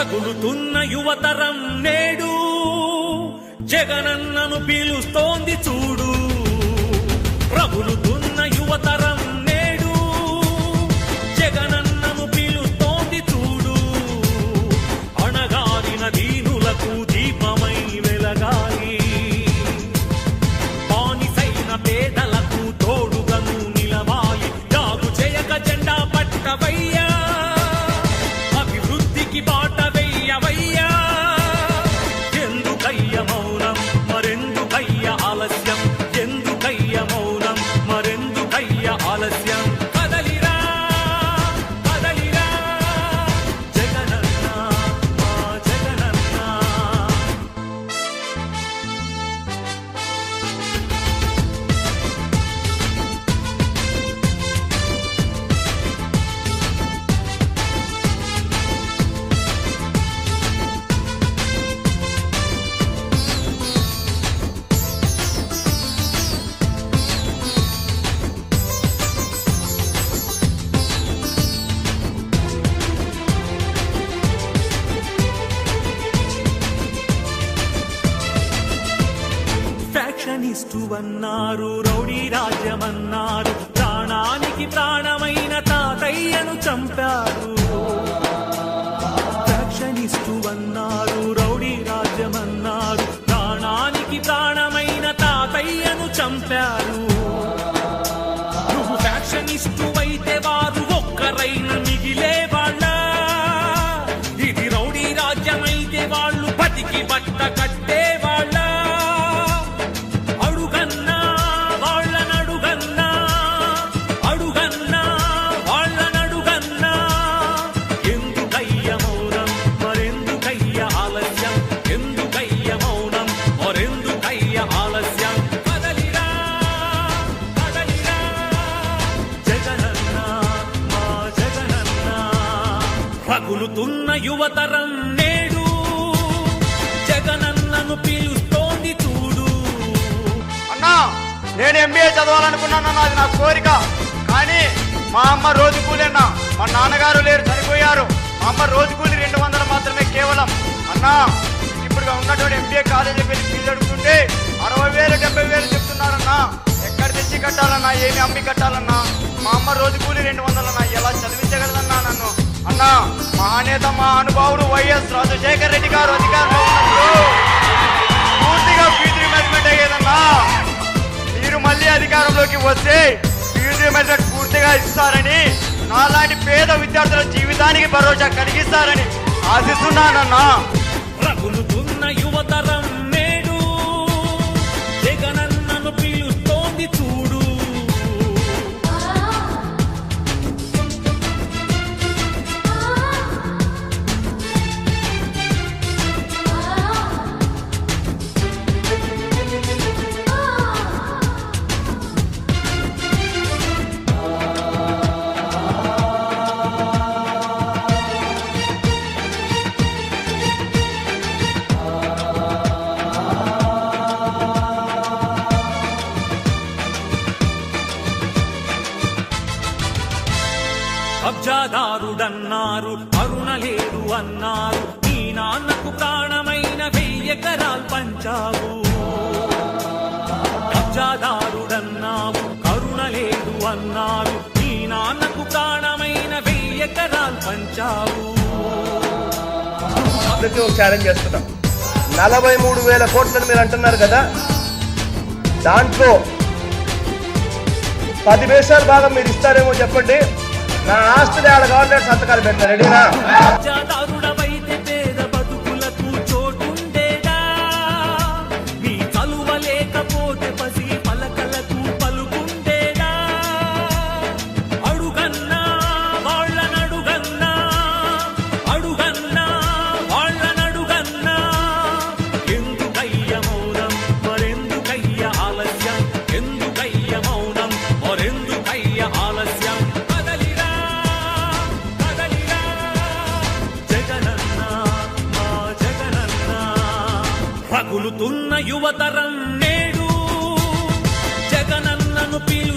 రగులుతున్న యువతరం నేడు జగనన్నను పీలుస్తోంది చూడు. రగులుతున్న యువతరం ఫ్యాక్షనిస్టు రౌడీ రాజ్యమన్నారు ప్రాణానికి ప్రాణమైన తాతయ్యను చంపారు. ఫ్యాక్షనిస్టు అన్నారు రౌడీ రగులుతున్న యువతరం నేడు జగనన్నను పిలుస్తోంది చూడు. అన్నా నేను ఎంబీఏ చదవాలనుకున్నాను అది నా కోరిక. కానీ మా అమ్మ రోజు కూలన్నా మా నాన్నగారు లేరు చనిపోయారు. మా అమ్మ రోజు కూలి రెండు వందలు మాత్రమే కేవలం. అన్నా ఇప్పుడు ఉన్నటువంటి ఎంబీఏ కాలేజీకి వెళ్ళి ఫీజు అడుగుతుంటే అరవై వేలు డెబ్బై వేలు చెప్తున్నారన్నా. ఎక్కడ తెచ్చి కట్టాలన్నా ఏమి అమ్మి కట్టాలన్నా మా అమ్మ రోజు కూలి రెండు వందలన్నా ఎలా చదివించగలరా అన్నా మహానేత మా అనుభావుడు వైఎస్ రాజశేఖర రెడ్డి గారు అధికారంలో ఉన్నప్పుడు పూర్తిగా ఫీజు రిమెంట్మెంట్ అయ్యేదన్నా మీరు మళ్ళీ అధికారంలోకి వస్తే ఫీజు రిమెంట్మెంట్ పూర్తిగా ఇస్తారని నాలాంటి పేద విద్యార్థుల జీవితానికి భరోసా కలిగిస్తారని ఆశిస్తున్నానన్నా. కబ్జాదారుడన్నారు అరుణలేడు అన్నారు నీ నాన్నకు ప్రాణమైన వెయ్యెకరాలు పంచావు. కబ్జాదారుడన్నావు కరుణలేడు అన్నారు నీ నాన్నకు ప్రాణమైన వెయ్యెకరాలు పంచావు. అందుకే ఒక ఛాలెంజ్ చేస్తున్నాం. నలభై మూడు వేల కోట్లని మీరు అంటున్నారు కదా? దాంట్లో పది వేషాలు భాగం మీరు ఇస్తారేమో చెప్పండి. నా ఆస్తులు ఆడ గవర్నమెంట్ సంతకాలు పెట్టారు. రెడీనా? పుడుతున్న యువతరం నేడు జగనన్నను పిలు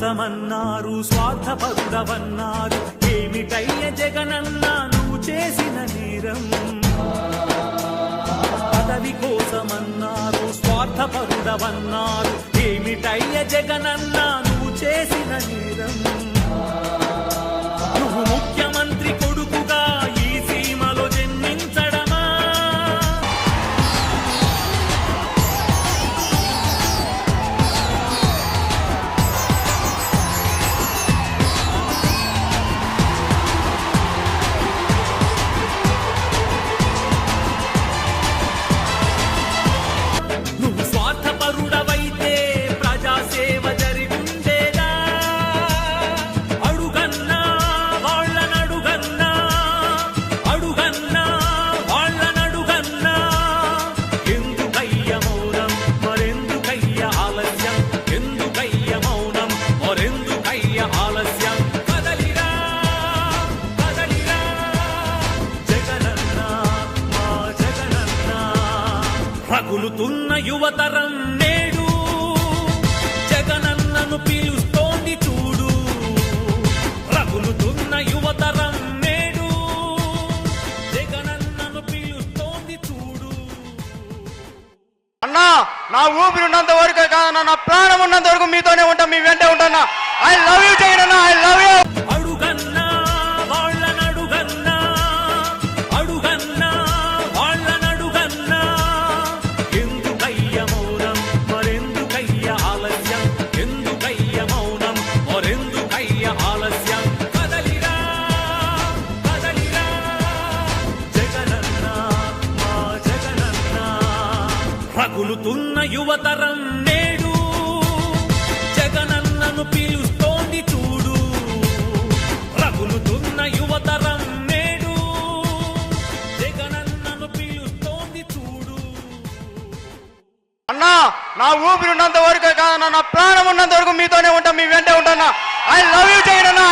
కోసమన్నారు స్వార్థపరుడవన్నారు ఏమిటయ్య జగనన్న నువ్వు చేసిన నేరం? పదవి కోసమన్నారు స్వార్థపరుడవన్నారు ఏమిటయ్య జగనన్న నువ్వు చేసిన నేరం? రగులుతున్న యువతరం నేడు జగనన్నను పిలుస్తోంది చూడు. రగులుతున్న యువతరం నేడు జగనన్నను పిలుస్తోంది చూడు. అన్నా నా ఊపిరి ఉన్నంత వరకు కాదన్నా నా ప్రాణం ఉన్నంత వరకు మీతోనే ఉంటా మీ వెంటే ఉంటా ఐ లవ్ యూ జగన్ అన్న ఐ లవ్ యూ రగులుతున్న యువతరం నేడు జగనన్నను పిలుస్తోంది చూడు. రగులుతున్న యువతరం నేడు జగనన్నను పిలుస్తోంది చూడు. అన్నా నా ఊపిరి ఉన్నంత వరకు కాదన్నా నా ప్రాణం ఉన్నంత వరకు మీతోనే ఉంటా మీ వెంటే ఉంటా ఐ లవ్ యూ జగన్ అన్న